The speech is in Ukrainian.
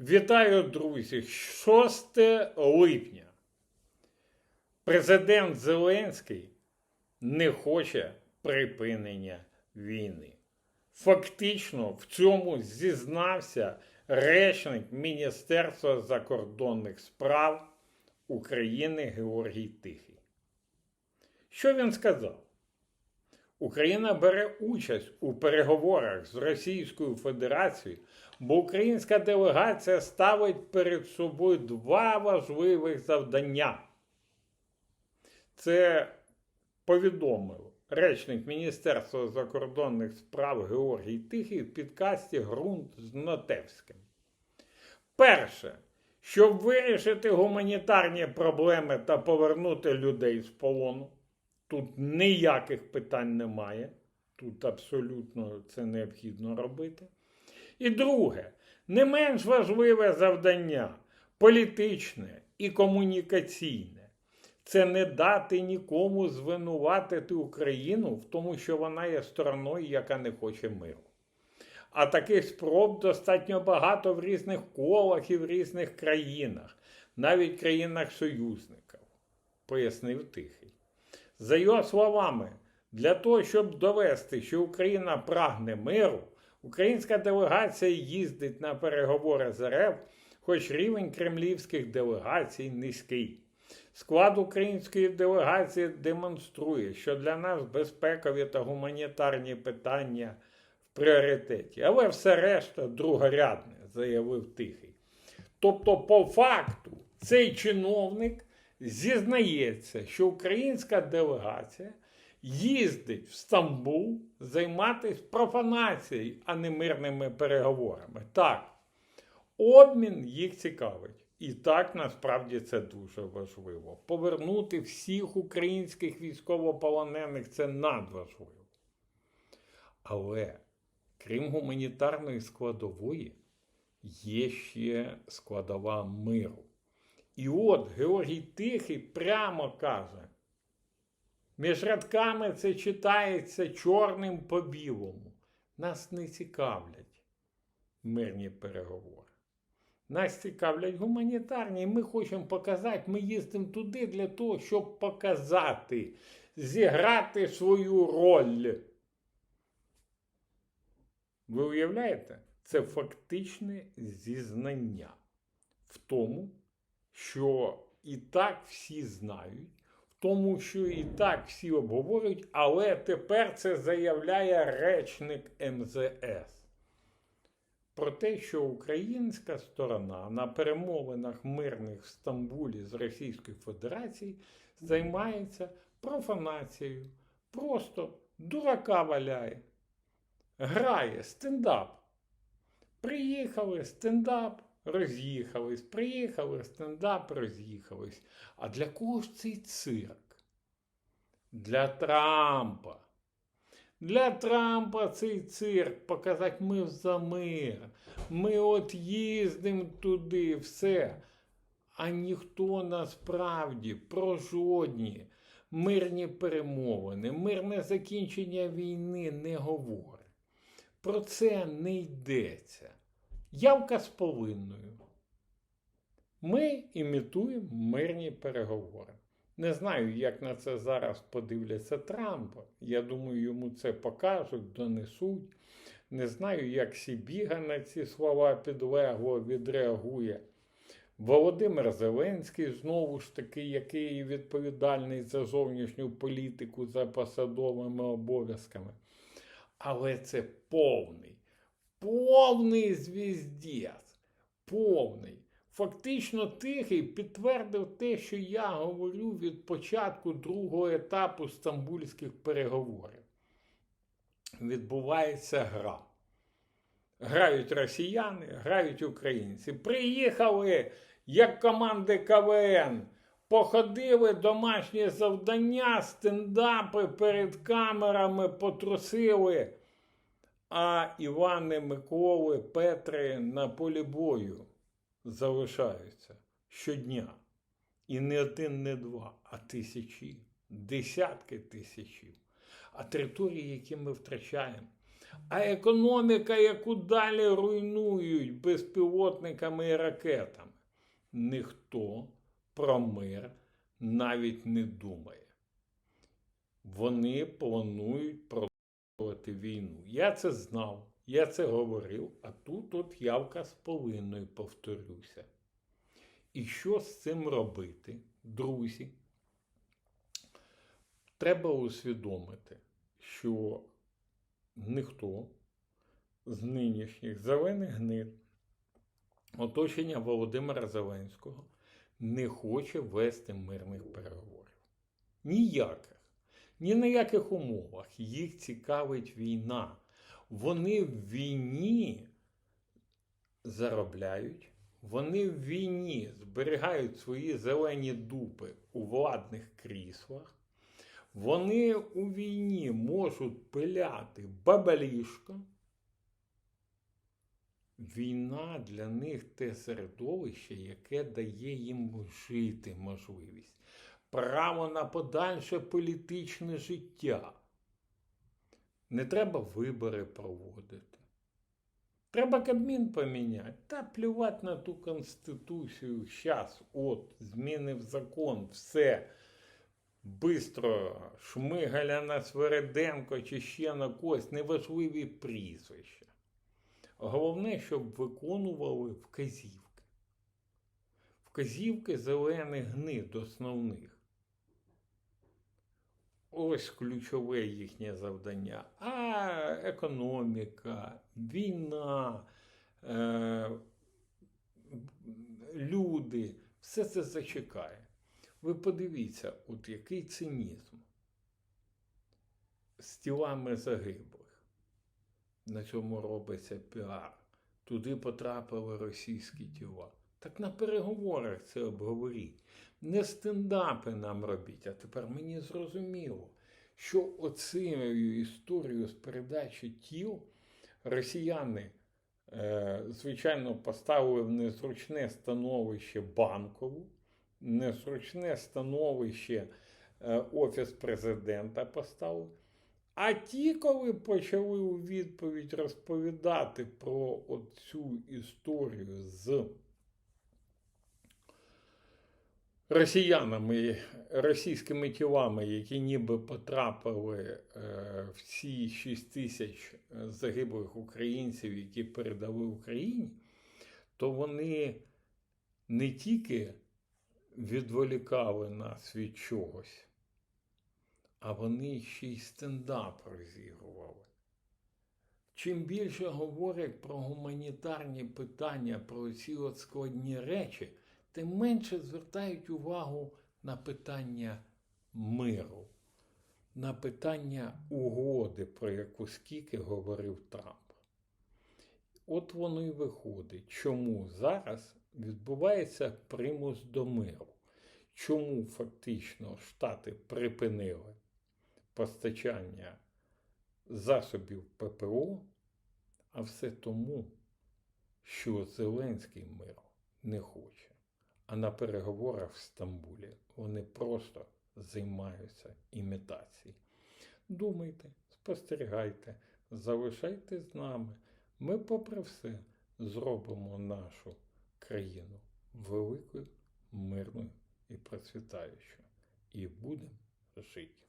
Вітаю, друзі! 6 липня. Президент Зеленський не хоче припинення війни. Фактично в цьому зізнався речник Міністерства закордонних справ України Георгій Тихий. Що він сказав? Україна бере участь у переговорах з Російською Федерацією, бо українська делегація ставить перед собою два важливих завдання. Це повідомив речник Міністерства закордонних справ Георгій Тихий в підкасті Грунт з Нотевським. Перше, щоб вирішити гуманітарні проблеми та повернути людей з полону. Тут ніяких питань немає. Тут абсолютно це необхідно робити. І друге, не менш важливе завдання політичне і комунікаційне це не дати нікому звинуватити Україну в тому, що вона є стороною, яка не хоче миру. А таких спроб достатньо багато в різних колах і в різних країнах, навіть країнах-союзників, пояснив Тихий. За його словами, для того, щоб довести, що Україна прагне миру, українська делегація їздить на переговори з РФ, хоч рівень кремлівських делегацій низький. Склад української делегації демонструє, що для нас безпекові та гуманітарні питання в пріоритеті, але все решта другорядне, заявив Тихий. Тобто, по факту, цей чиновник зізнається, що українська делегація їздить в Стамбул займатися профанацією, а не мирними переговорами. Так, обмін їх цікавить. І так насправді це дуже важливо. Повернути всіх українських військовополонених це надважливо. Але крім гуманітарної складової, є ще складова миру. І от Георгій Тихий прямо каже: між рядками це читається чорним по білому. Нас не цікавлять мирні переговори. Нас цікавлять гуманітарні, і ми хочемо показати, ми їздимо туди для того, щоб показати, зіграти свою роль. Ви уявляєте? Це фактичне зізнання в тому, що і так всі знають, тому, що і так всі обговорюють, але тепер це заявляє речник МЗС. Про те, що українська сторона на перемовинах мирних в Стамбулі з Російською Федерацією займається профанацією, просто дурака валяє, грає стендап. Приїхали стендап, роз'їхались, приїхали, стендап, роз'їхались. А для кого ж цей цирк? Для Трампа. Для Трампа цей цирк показати ми за мир. Ми от їздимо туди, все. А ніхто насправді про жодні мирні перемовини, мирне закінчення війни не говорить. Про це не йдеться. Явка з повинною. Ми імітуємо мирні переговори. Не знаю, як на це зараз подивляться Трампа. Я думаю, йому це покажуть, донесуть. Не знаю, як Сібіга на ці слова підлегло відреагує. Володимир Зеленський, знову ж таки, який відповідальний за зовнішню політику за посадовими обов'язками. Але це повний, повний звіздець, повний. Фактично тихий підтвердив те, що я говорю від початку другого етапу стамбульських переговорів. Відбувається гра. Грають росіяни, грають українці. Приїхали, як команди КВН, походили домашні завдання, стендапи перед камерами потрусили. А Івани, Миколи, Петри на полі бою залишаються щодня. І не один, не два, а тисячі, десятки тисячів. А території, які ми втрачаємо, А економіка, яку далі руйнують безпілотниками і ракетами, ніхто про мир навіть не думає. Вони планують продовжувати війну. Я це знав, я це говорив, а тут от явка з повинною повторюся. І що з цим робити, друзі? Треба усвідомити, що ніхто з нинішніх зелених гнид оточення Володимира Зеленського не хоче вести мирних переговорів. Ніяких. Ні на яких умовах. Їх цікавить війна. Вони в війні заробляють, вони в війні зберігають свої зелені дупи у владних кріслах. Вони у війні можуть пиляти бабалішко. Війна для них те середовище, яке дає їм жити можливість, право на подальше політичне життя. Не треба вибори проводити. Треба Кабмін поміняти. Та плювати на ту Конституцію. Щас, от, змінив закон, все. Бистро Шмигаля на Свереденко чи ще на когось неважливі прізвища. Головне, щоб виконували вказівки. Вказівки зелених гнид основних. Ось ключове їхнє завдання. А економіка, війна, е, люди, все це зачекає. Ви подивіться, от який цинізм з тілами загиблих. На цьому робиться піар. Туди потрапили російські тіла. Так на переговорах це обговоріть. Не стендапи нам робіть. А тепер мені зрозуміло, що оцією історією з передачі тіл росіяни, е, звичайно, поставили в незручне становище банкову, незручне становище е, Офіс президента поставили. А ті, коли почали у відповідь розповідати про цю історію з росіянами, російськими тілами, які ніби потрапили е, в ці 6 тисяч загиблих українців, які передали Україні, то вони не тільки відволікали нас від чогось, а вони ще й стендап розігрували. Чим більше говорять про гуманітарні питання, про ці от складні речі, тим менше звертають увагу на питання миру, на питання угоди, про яку скільки говорив Трамп. От воно і виходить, чому зараз відбувається примус до миру. Чому фактично Штати припинили постачання засобів ППО, а все тому, що Зеленський миру не хоче. А на переговорах в Стамбулі вони просто займаються імітацією. Думайте, спостерігайте, залишайтесь з нами. Ми, попри все, зробимо нашу країну великою, мирною і процвітаючою. І будемо жити.